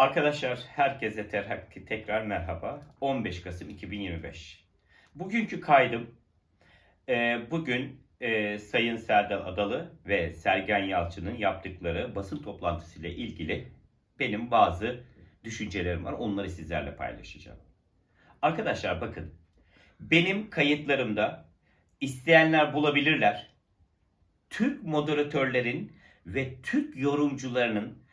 Arkadaşlar herkese ter- tekrar merhaba. 15 Kasım 2025. Bugünkü kaydım e, bugün e, Sayın Serdar Adalı ve Sergen Yalçın'ın yaptıkları basın toplantısıyla ilgili benim bazı düşüncelerim var. Onları sizlerle paylaşacağım. Arkadaşlar bakın benim kayıtlarımda isteyenler bulabilirler. Türk moderatörlerin ve Türk yorumcularının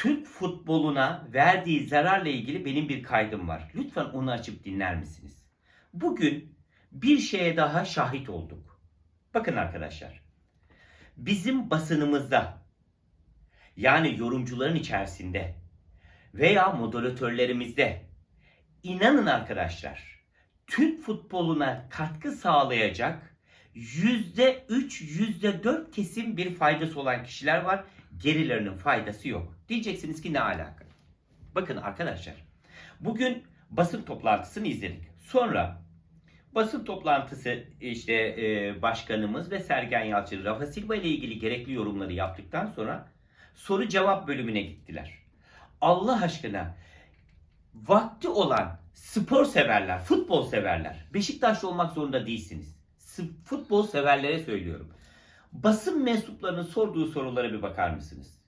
Türk futboluna verdiği zararla ilgili benim bir kaydım var. Lütfen onu açıp dinler misiniz? Bugün bir şeye daha şahit olduk. Bakın arkadaşlar. Bizim basınımızda yani yorumcuların içerisinde veya moderatörlerimizde inanın arkadaşlar Türk futboluna katkı sağlayacak yüzde üç, yüzde dört kesim bir faydası olan kişiler var. Gerilerinin faydası yok. Diyeceksiniz ki ne alaka? Bakın arkadaşlar. Bugün basın toplantısını izledik. Sonra basın toplantısı işte e, başkanımız ve Sergen Yalçın Rafa Silva ile ilgili gerekli yorumları yaptıktan sonra soru cevap bölümüne gittiler. Allah aşkına vakti olan spor severler, futbol severler, Beşiktaşlı olmak zorunda değilsiniz. Futbol severlere söylüyorum. Basın mensuplarının sorduğu sorulara bir bakar mısınız?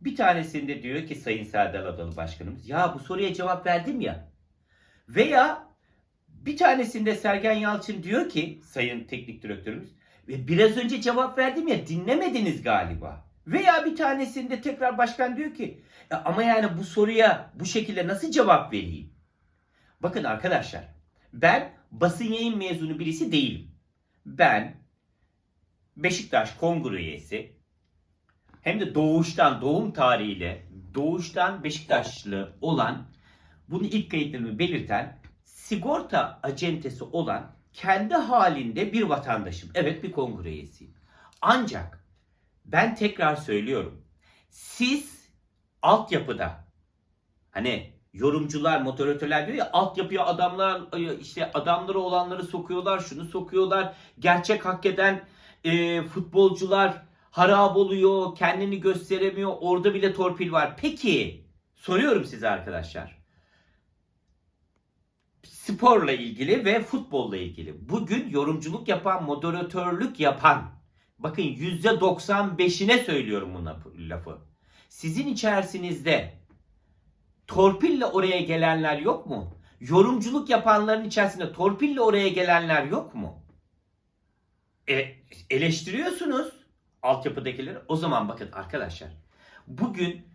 Bir tanesinde diyor ki Sayın Serdar Adalı Başkanımız, ya bu soruya cevap verdim ya. Veya bir tanesinde Sergen Yalçın diyor ki Sayın Teknik Direktörümüz, ve biraz önce cevap verdim ya dinlemediniz galiba. Veya bir tanesinde tekrar başkan diyor ki "Ya ama yani bu soruya bu şekilde nasıl cevap vereyim? Bakın arkadaşlar ben basın yayın mezunu birisi değilim. Ben Beşiktaş kongre üyesi hem de doğuştan doğum tarihiyle doğuştan Beşiktaşlı olan bunu ilk kayıtlarımı belirten sigorta acentesi olan kendi halinde bir vatandaşım. Evet bir kongre üyesiyim. Ancak ben tekrar söylüyorum. Siz altyapıda hani yorumcular, moderatörler diyor ya altyapıya adamlar işte adamları olanları sokuyorlar, şunu sokuyorlar. Gerçek hak eden e, futbolcular harap oluyor, kendini gösteremiyor. Orada bile torpil var. Peki soruyorum size arkadaşlar. Sporla ilgili ve futbolla ilgili. Bugün yorumculuk yapan, moderatörlük yapan bakın %95'ine söylüyorum bu lafı-. Sizin içerisinizde torpille oraya gelenler yok mu? Yorumculuk yapanların içerisinde torpille oraya gelenler yok mu? E, eleştiriyorsunuz altyapıdakileri. O zaman bakın arkadaşlar. Bugün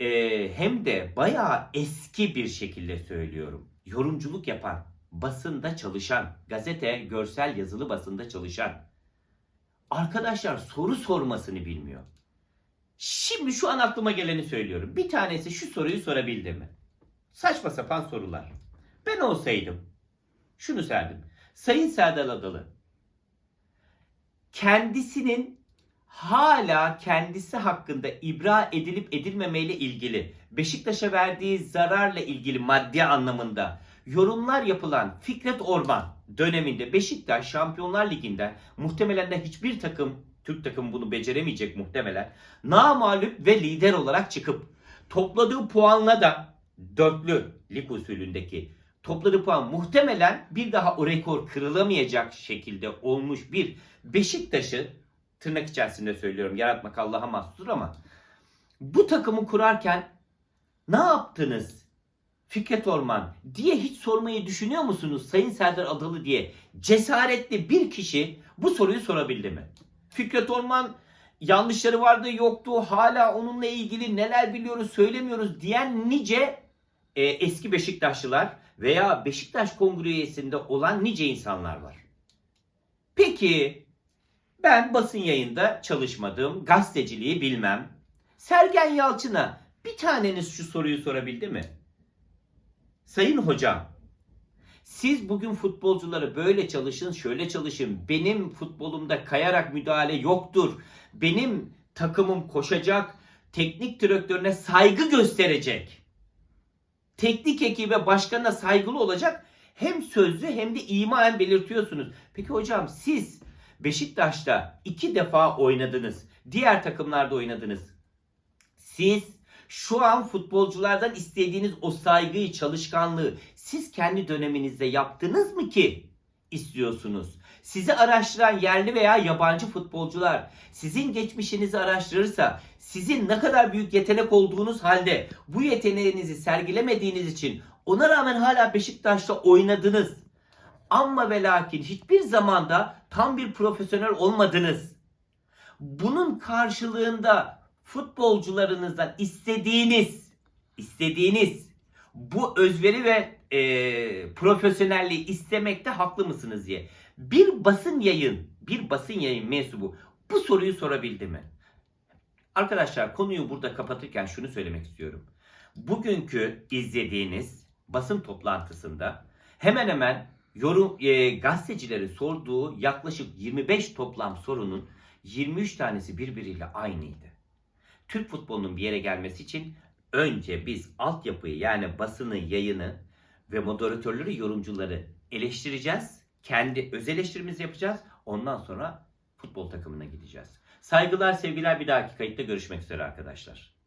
e, hem de bayağı eski bir şekilde söylüyorum. Yorumculuk yapan, basında çalışan, gazete, görsel, yazılı basında çalışan arkadaşlar soru sormasını bilmiyor. Şimdi şu an aklıma geleni söylüyorum. Bir tanesi şu soruyu sorabildi mi? Saçma sapan sorular. Ben olsaydım şunu serdim. Sayın Serdar Adalı kendisinin hala kendisi hakkında ibra edilip edilmemeyle ilgili Beşiktaş'a verdiği zararla ilgili maddi anlamında yorumlar yapılan Fikret Orman döneminde Beşiktaş Şampiyonlar Ligi'nde muhtemelen de hiçbir takım Türk takımı bunu beceremeyecek muhtemelen. Namağlup ve lider olarak çıkıp topladığı puanla da dörtlü lig usulündeki topladığı puan muhtemelen bir daha o rekor kırılamayacak şekilde olmuş bir Beşiktaş'ı tırnak içerisinde söylüyorum yaratmak Allah'a mahsustur ama bu takımı kurarken ne yaptınız Fikret Orman diye hiç sormayı düşünüyor musunuz Sayın Serdar Adalı diye cesaretli bir kişi bu soruyu sorabildi mi? Fikret Orman yanlışları vardı yoktu hala onunla ilgili neler biliyoruz söylemiyoruz diyen nice e, eski Beşiktaşlılar veya Beşiktaş kongre üyesinde olan nice insanlar var. Peki ben basın yayında çalışmadım, gazeteciliği bilmem. Sergen Yalçın'a bir taneniz şu soruyu sorabildi mi? Sayın hocam, siz bugün futbolcuları böyle çalışın, şöyle çalışın. Benim futbolumda kayarak müdahale yoktur. Benim takımım koşacak, teknik direktörüne saygı gösterecek. Teknik ekibe başkanına saygılı olacak. Hem sözlü hem de imaen belirtiyorsunuz. Peki hocam siz Beşiktaş'ta iki defa oynadınız. Diğer takımlarda oynadınız. Siz Şu an futbolculardan istediğiniz o saygıyı, çalışkanlığı siz kendi döneminizde yaptınız mı ki istiyorsunuz? Sizi araştıran yerli veya yabancı futbolcular sizin geçmişinizi araştırırsa sizin ne kadar büyük yetenek olduğunuz halde bu yeteneğinizi sergilemediğiniz için ona rağmen hala Beşiktaş'ta oynadınız. Ama ve lakin hiçbir zamanda tam bir profesyonel olmadınız. Bunun karşılığında futbolcularınızdan istediğiniz, istediğiniz bu özveri ve e, profesyonelliği istemekte haklı mısınız diye. Bir basın yayın, bir basın yayın mensubu bu soruyu sorabildi mi? Arkadaşlar konuyu burada kapatırken şunu söylemek istiyorum. Bugünkü izlediğiniz basın toplantısında hemen hemen yorum e, gazetecilerin sorduğu yaklaşık 25 toplam sorunun 23 tanesi birbiriyle aynıydı. Türk futbolunun bir yere gelmesi için önce biz altyapıyı yani basını, yayını ve moderatörleri, yorumcuları eleştireceğiz. Kendi öz eleştirimizi yapacağız. Ondan sonra futbol takımına gideceğiz. Saygılar, sevgiler. Bir dahaki kayıtta görüşmek üzere arkadaşlar.